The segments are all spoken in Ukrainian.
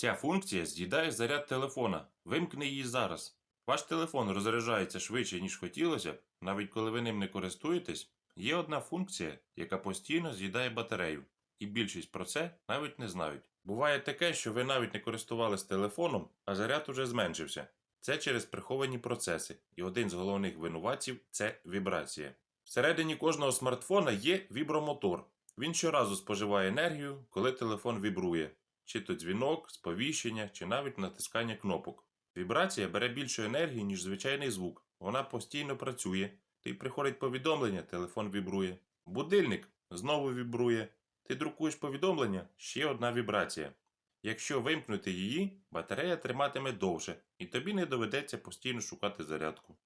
Ця функція з'їдає заряд телефона. Вимкни її зараз. Ваш телефон розряджається швидше, ніж хотілося б, навіть коли ви ним не користуєтесь. Є одна функція, яка постійно з'їдає батарею, і більшість про це навіть не знають. Буває таке, що ви навіть не користувались телефоном, а заряд уже зменшився. Це через приховані процеси, і один з головних винуватців це вібрація. Всередині кожного смартфона є вібромотор. Він щоразу споживає енергію, коли телефон вібрує, чи то дзвінок, сповіщення, чи навіть натискання кнопок. Вібрація бере більше енергії, ніж звичайний звук. Вона постійно працює. Ти приходить повідомлення, телефон вібрує. Будильник знову вібрує. Ти друкуєш повідомлення, ще одна вібрація. Якщо вимкнути її, батарея триматиме довше, і тобі не доведеться постійно шукати зарядку.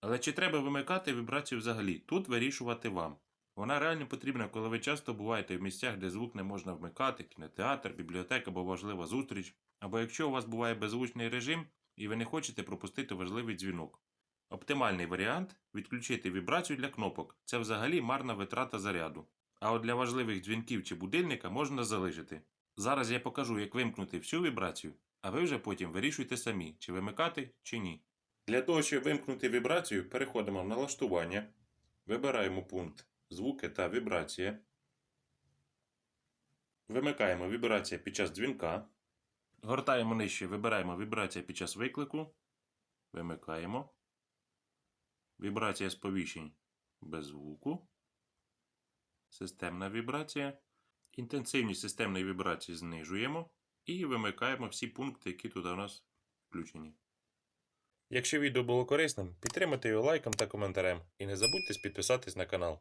Але чи треба вимикати вібрацію взагалі? Тут вирішувати вам. Вона реально потрібна, коли ви часто буваєте в місцях, де звук не можна вмикати, кінотеатр, бібліотека або важлива зустріч, або якщо у вас буває беззвучний режим і ви не хочете пропустити важливий дзвінок. Оптимальний варіант відключити вібрацію для кнопок. Це взагалі марна витрата заряду. А от для важливих дзвінків чи будильника можна залишити. Зараз я покажу, як вимкнути всю вібрацію, а ви вже потім вирішуйте самі, чи вимикати, чи ні. Для того, щоб вимкнути вібрацію, переходимо в налаштування, вибираємо пункт Звуки та вібрація. Вимикаємо вібрація під час дзвінка. Гортаємо нижче, вибираємо вібрація під час виклику. Вимикаємо. Вібрація сповіщень без звуку. Системна вібрація. Інтенсивність системної вібрації знижуємо і вимикаємо всі пункти, які тут у нас включені. Якщо відео було корисним, підтримайте його лайком та коментарем і не забудьте підписатись на канал.